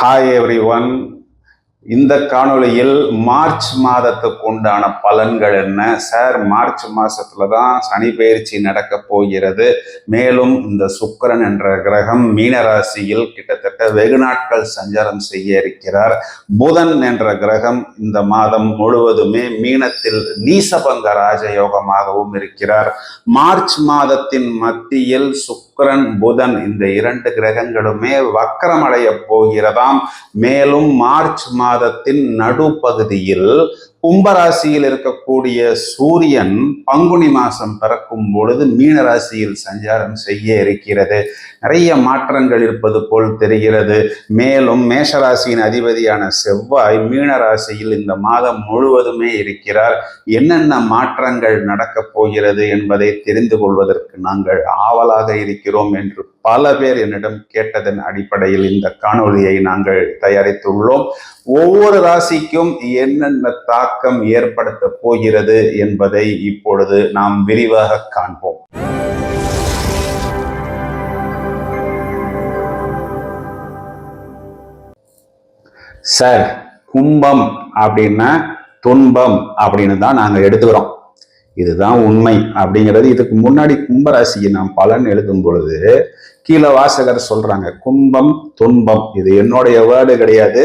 Hi every one இந்த காணொளியில் March மாதத்துக்கு உண்டான பலன்கள் என்ன? சார் மார்ச் மாசத்துல தான் சனி பயிற்சி நடக்க போகிறது. மேலும் இந்த சுக்கிரன் என்ற கிரகம் மீனராசியில் கிட்டத்தட்ட கிட்டத்தட்ட வெகு நாட்கள் சஞ்சாரம் செய்ய இருக்கிறார். புதன் என்ற கிரகம் இந்த மாதம் முழுவதுமே மீனத்தில் நீசபங்க ராஜயோகமாகவும் இருக்கிறார். மார்ச் மாதத்தின் மத்தியில் சுக்கரன் புதன் இந்த இரண்டு கிரகங்களுமே வக்கரமடைய போகிறதாம். மேலும் மார்ச் மாதத்தின் நடுப்பகுதியில் கும்பராசியில் இருக்கக்கூடிய சூரியன் பங்குனி மாசம் பிறக்கும் பொழுது மீன ராசியில் சஞ்சாரம் செய்ய இருக்கிறது. நிறைய மாற்றங்கள் இருப்பது போல் தெரிகிறது. மேலும் மேஷராசியின் அதிபதியான செவ்வாய் மீன ராசியில் இந்த மாதம் முழுவதுமே இருக்கிறார். என்னென்ன மாற்றங்கள் நடக்கப் போகிறது என்பதை தெரிந்து கொள்வதற்கு நாங்கள் ஆவலாக இருக்கிறோம் என்று பல பேர் என்னிடம் கேட்டதன் அடிப்படையில் இந்த காணொலியை நாங்கள் தயாரித்துள்ளோம். ஒவ்வொரு ராசிக்கும் என்னென்ன தாக்கம் ஏற்படுத்த போகிறது என்பதை இப்பொழுது நாம் விரிவாக காண்போம். சார் கும்பம் அப்படின்னா துன்பம் அப்படின்னு தான் நாங்கள் எடுத்துக்கிறோம். இதுதான் உண்மை அப்படிங்கிறது. இதுக்கு முன்னாடி கும்பராசிக்கு நாம் பலன் எழுதும் பொழுது கீழே வாசகர் சொல்றாங்க கும்பம் துன்பம். இது என்னுடைய வேர்டு கிடையாது.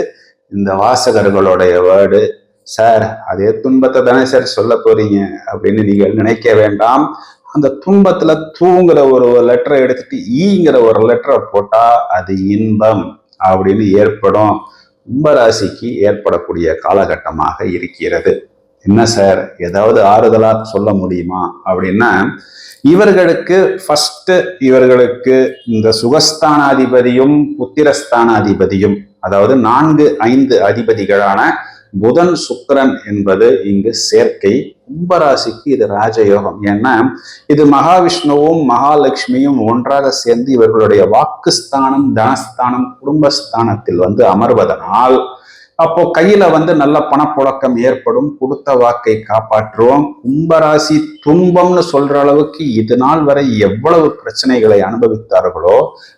இந்த வாசகர்களுடைய வேர்டு சார் அதே துன்பத்தை தானே சார் சொல்ல போறீங்க அப்படின்னு நீங்கள் நினைக்க வேண்டாம். அந்த துன்பத்துல தூங்குற ஒரு லெட்டரை எடுத்துட்டு ஈங்கிற ஒரு லெட்டரை போட்டா அது இன்பம் அப்படின்னு ஏற்படும். கும்பராசிக்கு ஏற்படக்கூடிய காலகட்டமாக இருக்கிறது. என்ன சார் ஏதாவது ஆறுதலா சொல்ல முடியுமா? அப்படின்னா இவர்களுக்கு ஃபர்ஸ்ட் இவர்களுக்கு இந்த சுகஸ்தானாதிபதியும் புத்திரஸ்தானாதிபதியும் அதாவது நான்கு ஐந்து அதிபதிகளான புதன் சுக்கிரன் என்பது இங்கு சேர்க்கை. கும்பராசிக்கு இது ராஜயோகம். ஏன்னா இது மகாவிஷ்ணுவும் மகாலட்சுமியும் ஒன்றாக சேர்ந்து இவர்களுடைய வாக்குஸ்தானம் தனஸ்தானம் குடும்பஸ்தானத்தில் வந்து அமர்வதனால் அப்போ கையில வந்து நல்ல பணப்புழக்கம் ஏற்படும். கொடுத்த வாக்கை காப்பாற்றுவோம். கும்பராசி துன்பம்னு சொல்ற அளவுக்கு இது நாள் வரை எவ்வளவு பிரச்சனைகளை அனுபவித்தார்களோ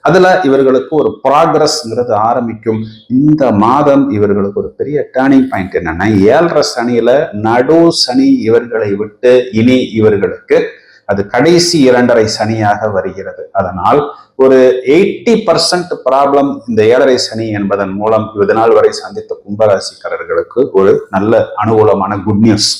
அதுல இவர்களுக்கு ஒரு ப்ராக்ரஸ்ங்கிறது ஆரம்பிக்கும். இந்த மாதம் இவர்களுக்கு ஒரு பெரிய டேர்னிங் பாயிண்ட் என்னன்னா ஏழரை சனியில நடு சனி இவர்களை விட்டு இனி இவர்களுக்கு அது கடைசி இரண்டரை சனியாக வருகிறது. அதனால் ஒரு எயிட்டி பர்சன்ட் ப்ராப்ளம் இந்த ஏழரை சனி என்பதன் மூலம் இது நாள் வரை சந்தித்த கும்பராசிக்காரர்களுக்கு ஒரு நல்ல அனுகூலமான குட் நியூஸ்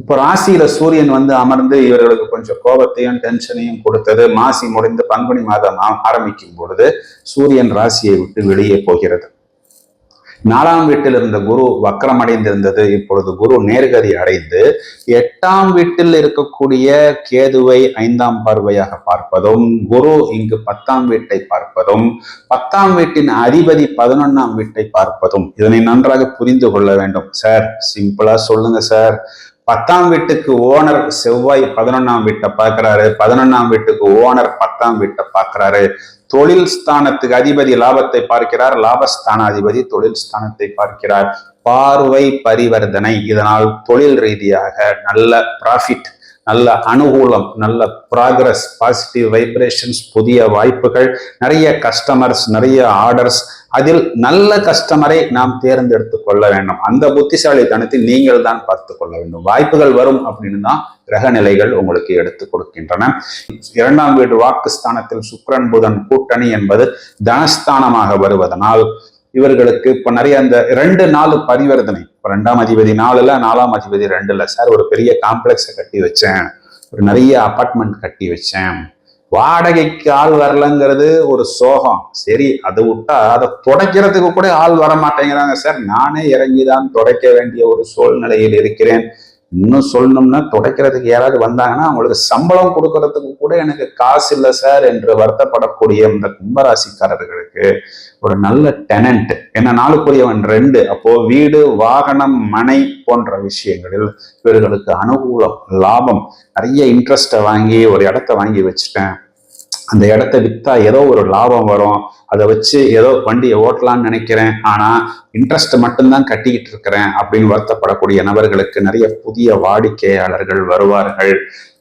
இப்போ ராசியில சூரியன் வந்து அமர்ந்து இவர்களுக்கு கொஞ்சம் கோபத்தையும் டென்ஷனையும் கொடுத்தது. மாசி முடிந்து பங்குனி மாதம் ஆரம்பிக்கும் பொழுது சூரியன் ராசியை விட்டு வெளியே போகிறது. நாலாம் வீட்டில் இருந்த குரு வக்கரமடைந்திருந்தது. இப்பொழுது குரு நேர்கதி அடைந்து எட்டாம் வீட்டில் இருக்கக்கூடிய கேதுவை ஐந்தாம் பார்வையாக பார்ப்பதும் குரு இங்கு பத்தாம் வீட்டை பார்ப்பதும் பத்தாம் வீட்டின் அதிபதி பதினொன்னாம் வீட்டை பார்ப்பதும் இதனை நன்றாக புரிந்து கொள்ள வேண்டும். சார் சிம்பிளா சொல்லுங்க சார். பத்தாம் வீட்டுக்கு ஓனர் செவ்வாய் பதினொன்னாம் வீட்டை பார்க்கிறாரு. பதினொன்னாம் வீட்டுக்கு ஓனர் பத்தாம் வீட்டை பார்க்கிறாரு. தொழில் ஸ்தானத்துக்கு அதிபதி லாபத்தை பார்க்கிறார். லாபஸ்தானாதிபதி தொழில் ஸ்தானத்தை பார்க்கிறார். பார்வை பரிவர்த்தனை. இதனால் தொழில் ரீதியாக நல்ல ப்ராஃபிட் நல்ல அனுகூலம் நல்ல ப்ராக்ரஸ் பாசிட்டிவ் வைப்ரேஷன்ஸ் புதிய வாய்ப்புகள் நிறைய கஸ்டமர்ஸ் நிறைய ஆர்டர்ஸ் அதில் நல்ல கஸ்டமரை நாம் தேர்ந்தெடுத்து கொள்ள வேண்டும். அந்த புத்திசாலித்தனத்தை நீங்கள் தான் பார்த்து கொள்ள வேண்டும். வாய்ப்புகள் வரும் அப்படின்னு தான் கிரக நிலைகள் உங்களுக்கு எடுத்து கொடுக்கின்றன. இரண்டாம் வீடு வாக்கு ஸ்தானத்தில் சுக்கரன் புதன் கூட்டணி என்பது தனஸ்தானமாக வருவதனால் இவர்களுக்கு இப்போ நிறைய அந்த ரெண்டு நாலு பரிவர்த்தனை ரெண்டாம் அதிபதி நாலுல நாலாம் அதிபதி ரெண்டுல சார் ஒரு பெரிய காம்ப்ளெக்ஸை கட்டி வச்சேன். ஒரு நிறைய அப்பார்ட்மெண்ட் கட்டி வச்சேன். வாடகைக்கு ஆள் வரலங்கிறது ஒரு சோகம். சரி அதை விட்டா அதை துடைக்கிறதுக்கு கூட ஆள் வர மாட்டேங்கிறாங்க சார். நானே இறங்கி தான் துடைக்க வேண்டிய ஒரு சூழ்நிலையில் இருக்கிறேன். இன்னும் சொல்லணும்னா துடைக்கிறதுக்கு யாராவது வந்தாங்கன்னா அவங்களுக்கு சம்பளம் கொடுக்கறதுக்கு கூட எனக்கு காசு இல்லை சார் என்று வருத்தப்படக்கூடிய இந்த கும்பராசிக்காரர்களுக்கு ஒரு நல்ல டெனன்ட் என்ன நாளுக்குரியவன் ரெண்டு. அப்போ வீடு வாகனம் மனை போன்ற விஷயங்களில் இவர்களுக்கு அனுகூலம் லாபம். நிறைய இன்ட்ரெஸ்ட்டை வாங்கி ஒரு இடத்த வாங்கி வச்சுட்டேன். அந்த இடத்த வித்தா ஏதோ ஒரு லாபம் வரும். அதை வச்சு ஏதோ வண்டியை ஓட்டலாம்னு நினைக்கிறேன். ஆனா இன்ட்ரெஸ்ட் மட்டும்தான் கட்டிக்கிட்டு இருக்கிறேன் அப்படின்னு வருத்தப்படக்கூடிய நபர்களுக்கு நிறைய புதிய வாடிக்கையாளர்கள் வருவார்கள்.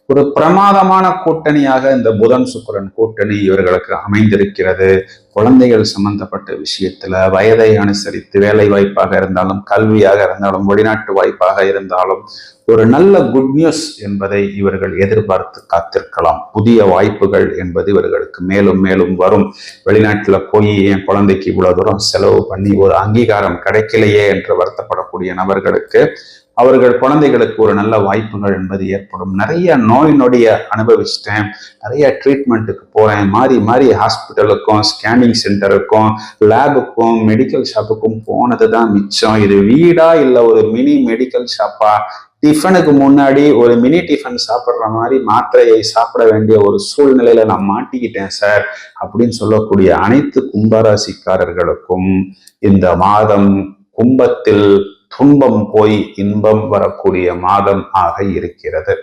ஒரு பிரமாதமான கூட்டணியாக இந்த புதன் சுக்கரன் கூட்டணி இவர்களுக்கு அமைந்திருக்கிறது. குழந்தைகள் சம்பந்தப்பட்ட விஷயத்துல வயதை அனுசரித்து வேலை வாய்ப்பாக இருந்தாலும் கல்வியாக இருந்தாலும் வெளிநாட்டு வாய்ப்பாக இருந்தாலும் ஒரு நல்ல குட் நியூஸ் என்பதை இவர்கள் எதிர்பார்த்து காத்திருக்கலாம். புதிய வாய்ப்புகள் என்பது இவர்களுக்கு மேலும் மேலும் வரும். வெளிநாட்டுல போய் என் குழந்தைக்கு இவ்வளவு தூரம் செலவு பண்ணி ஒரு அங்கீகாரம் கிடைக்கலையே என்று வருத்தப்படக்கூடிய நபர்களுக்கு அவர்கள் குழந்தைகளுக்கு ஒரு நல்ல வாய்ப்புகள் என்பது ஏற்படும். நிறைய நோய் நொடிய அனுபவிச்சிட்டேன். நிறைய ட்ரீட்மெண்ட்டுக்கு போகிறேன் மாறி மாறி ஹாஸ்பிட்டலுக்கும் ஸ்கேனிங் சென்டருக்கும் லேபுக்கும் மெடிக்கல் ஷாப்புக்கும் போனது தான் மிச்சம். இது வீடா இல்லை ஒரு மினி மெடிக்கல் ஷாப்பா டிஃபனுக்கு முன்னாடி ஒரு மினி டிஃபன் சாப்பிட்ற மாதிரி மாத்திரையை சாப்பிட வேண்டிய ஒரு சூழ்நிலையில நான் மாட்டிக்கிட்டேன் சார் அப்படின்னு சொல்லக்கூடிய அனைத்து கும்பராசிக்காரர்களுக்கும் இந்த மாதம் கும்பத்தில் துன்பம் போய் இன்பம் வரக்கூடிய மாதம் ஆக இருக்கிறது.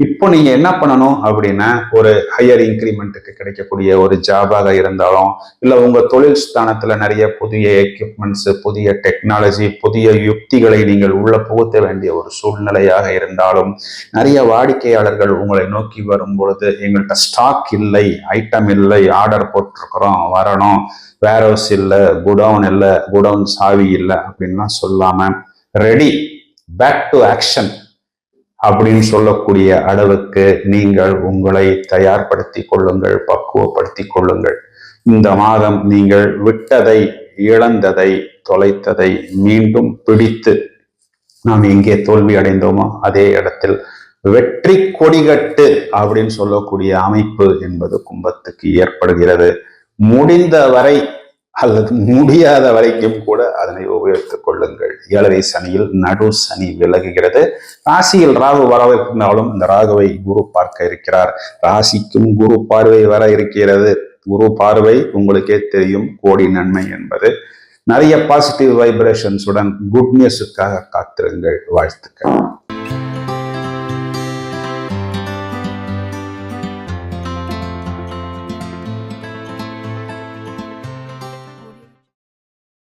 இப்போ நீங்க என்ன பண்ணணும் அப்படின்னா ஒரு ஹையர் இன்க்ரிமெண்ட்டுக்கு கிடைக்கக்கூடிய ஒரு ஜாபாக இருந்தாலும் இல்ல உங்க தொழில் ஸ்தானத்துல நிறைய புதிய எக்யூப்மெண்ட்ஸ் புதிய டெக்னாலஜி புதிய யுக்திகளை நீங்கள் உள்ள புகுத்த வேண்டிய ஒரு சூழ்நிலையாக இருந்தாலும் நிறைய வாடிக்கையாளர்கள் உங்களை நோக்கி வரும் பொழுது எங்கள்கிட்ட ஸ்டாக் இல்லை ஐட்டம் இல்லை ஆர்டர் போட்டிருக்கிறோம் வரணும் வேர் ஹவுஸ் இல்லை குடவுன் இல்லை குடவுன் சாவி இல்லை அப்படின்லாம் சொல்லாம ரெடி பேக் டு ஆக்ஷன் அப்படின்னு சொல்லக்கூடிய அளவுக்கு நீங்கள் உங்களை தயார்படுத்தி கொள்ளுங்கள் பக்குவப்படுத்தி கொள்ளுங்கள். இந்த மாதம் நீங்கள் விட்டதை இழந்ததை தொலைத்ததை மீண்டும் பிடித்து நாம் எங்கே தோல்வி அடைந்தோமோ அதே இடத்தில் வெற்றி கொடிகட்டு அப்படின்னு சொல்லக்கூடிய அமைப்பு என்பது கும்பத்துக்கு ஏற்படுகிறது. முடிந்த வரை அல்லது முடியாத வரைக்கும் கூட அதனை உபயோகித்துக் கொள்ளுங்கள். ஏழரை சனியில் நடு சனி விலகுகிறது. ராசியில் ராகு வரவிருந்தாலும் இந்த ராகுவை குரு பார்க்க இருக்கிறார். ராசிக்கும் குரு பார்வை வர இருக்கிறது. குரு பார்வை உங்களுக்கே தெரியும். கோடி நன்மை என்பது. நிறைய பாசிட்டிவ் வைப்ரேஷன்ஸுடன் குட் நியூஸுக்காக காத்திருங்கள். வாழ்த்துக்கள்.